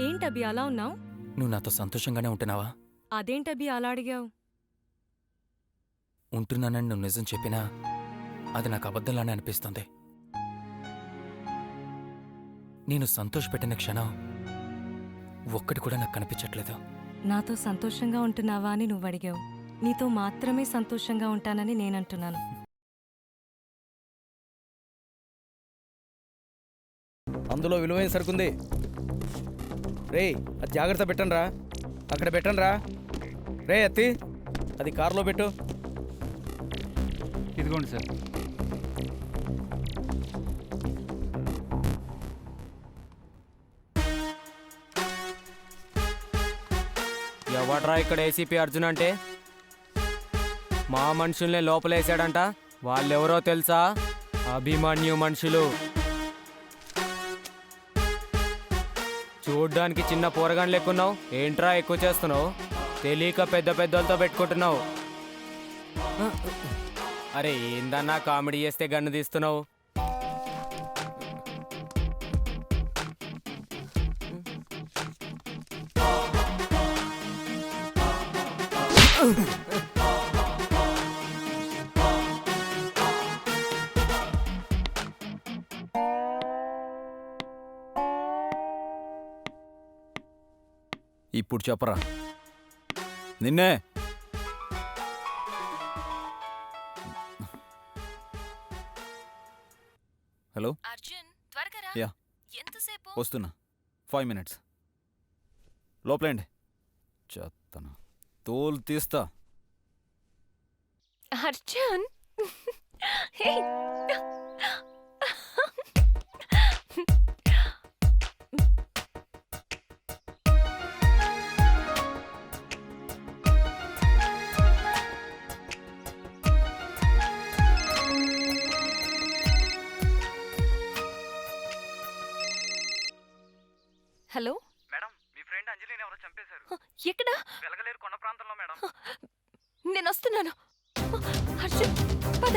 ఏంటబ్బి అలా ఉన్నావు? నువ్వు నాతో సంతోషంగానే ఉంటున్నావా? అదేంటబ్బి అలా అడిగావు? ఉంటున్నానని నువ్వు నిజం చెప్పినా అది నాకు అబద్ధంలానే అనిపిస్తుంది. నేను సంతోషపెట్టిన క్షణం ఒక్కటి కూడా నాకు కనిపించట్లేదు. నాతో సంతోషంగా ఉంటున్నావా అని నువ్వు అడిగావు. నీతో మాత్రమే సంతోషంగా ఉంటానని నేనంటున్నాను అందులో విలువైన సరుకుంది. రే అది జాగ్రత్త పెట్టండి రా అక్కడ పెట్టండి రా రే అత్తి అది కారులో పెట్టు. ఇదిగోండి సార్. ఎవడ్రా ఇక్కడ ఏసీపీ అర్జున్ అంటే? మా మనుషుల్నే లోపలేసాడంట. వాళ్ళెవరో తెలుసా? అభిమన్యు మనుషులు. చూడ్డానికి చిన్న పోరగాన్ లెక్కున్నావు ఏంట్రా ఎక్కువ చేస్తున్నావు? తెలియక పెద్ద పెద్దలతో పెట్టుకుంటున్నావు. అరే ఏందన్నా కామెడీ చేస్తే గన్ను తీస్తున్నావు? ఇప్పుడు చెప్పరా. నిన్నే. హలో? అర్జున్ త్వరగా యా. ఎంతసేపు? వస్తున్నా. Five minutes. లోపలేండి. చెత్తను. తోలు తీస్తా. అర్జున్. హే. హలో? మేడం మీ ఫ్రెండ్ అంజలిని ఎవరో చంపేశారు. ఎక్కడా? వెలగలేరు కొండ ప్రాంతంలో మేడం. నేను వస్తున్నాను అర్జున్ పద.